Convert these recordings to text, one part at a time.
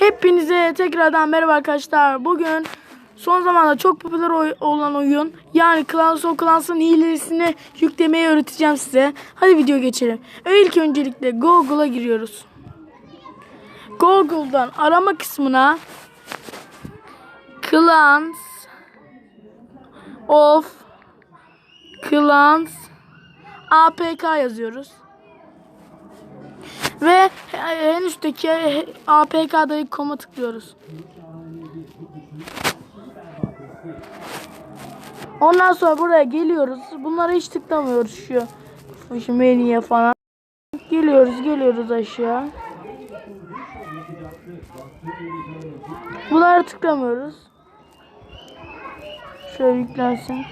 Hepinize tekrardan merhaba arkadaşlar. Bugün son zamanda çok popüler olan oyun yani Clans of Clans'ın hilesini yüklemeyi öğreteceğim size. Hadi video geçelim. İlk öncelikle Google'a giriyoruz. Google'dan arama kısmına Clans of Clans APK yazıyoruz. Ve en üstteki APK'daki koma tıklıyoruz. Ondan sonra buraya geliyoruz. Bunlara hiç tıklamıyoruz şu. Şu menüye falan. Geliyoruz geliyoruz aşağı. Bunlara tıklamıyoruz. Şöyle yüklensin.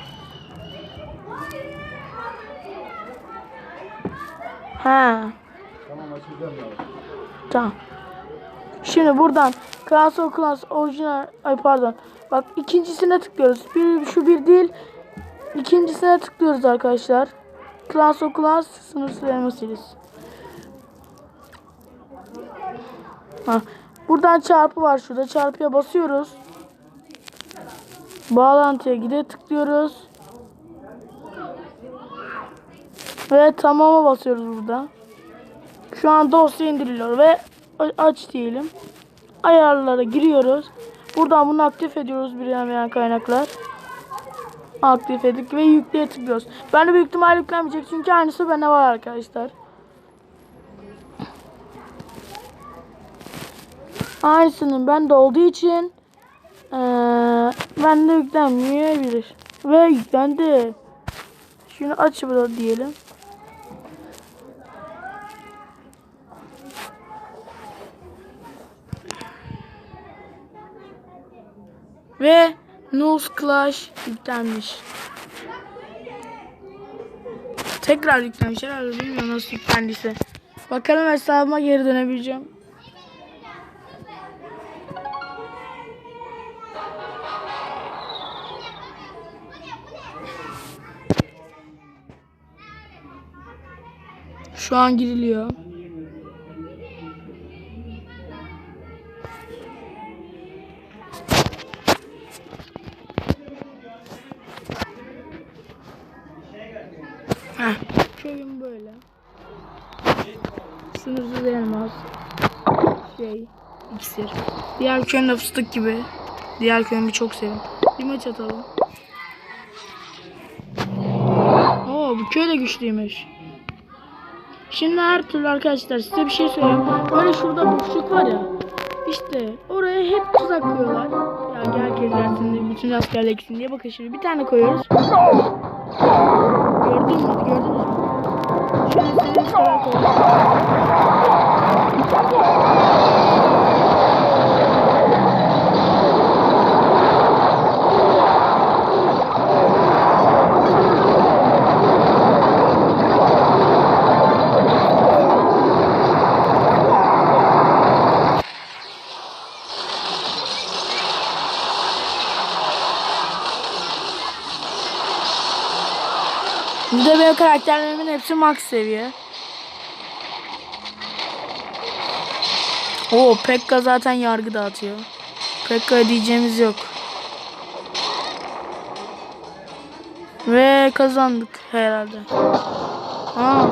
Ha. Tamam. Şimdi buradan Class of Clans orijinal ay pardon. Bak ikincisine tıklıyoruz. Bir şu bir değil. İkincisine tıklıyoruz arkadaşlar. Class of Clans sınırsız elma serisi. Ha. Buradan çarpı var şurada. Çarpıya basıyoruz. Bağlantıya gide tıklıyoruz. Ve tamama basıyoruz burada. Şu an dosya indiriliyor ve aç diyelim. Ayarlara giriyoruz. Buradan bunu aktif ediyoruz bilinmeyen kaynaklar. Aktif edip ve yükleye tıklıyoruz. Ben de büyük ihtimal yüklenmeyecek çünkü aynısı bende var arkadaşlar. Aynısının bende olduğu için eee bende yüklenmeyebilir. Ve yüklendi. Şunu aç burada diyelim. Ve Nose Clash yüklenmiş. Tekrar yüklenmiş herhalde bilmiyorum nasıl yüklendiyse. Bakalım hesabıma geri dönebileceğim. Şu an giriliyor. Sınırsız elmas. Şey, iksir. Diğer köyüm de fıstık gibi. Diğer köyümü çok sevim. Bir maç atalım. Oo bu köy de güçlüymüş. Şimdi her türlü arkadaşlar size bir şey söyleyeyim. Böyle şurada boşluk var ya. İşte oraya hep tuzak koyuyorlar. Ya herkes gelsin diye, bütün askerler gitsin diye. Bakın şimdi bir tane koyuyoruz. Gördünüz Burada benim karakterlerimin hepsi max seviye. Oo Pekka zaten yargı dağıtıyor. Pekka diyeceğimiz yok. Ve kazandık herhalde. Aa.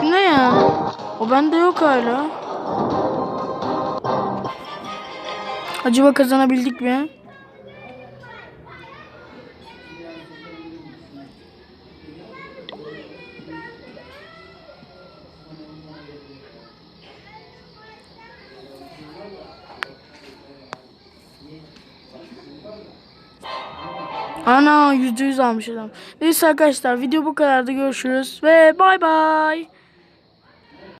Şu ne ya? O bende yok hala. Acaba kazanabildik mi? Ana %100 almış adam. Neyse arkadaşlar video bu kadardı görüşürüz ve bay bay.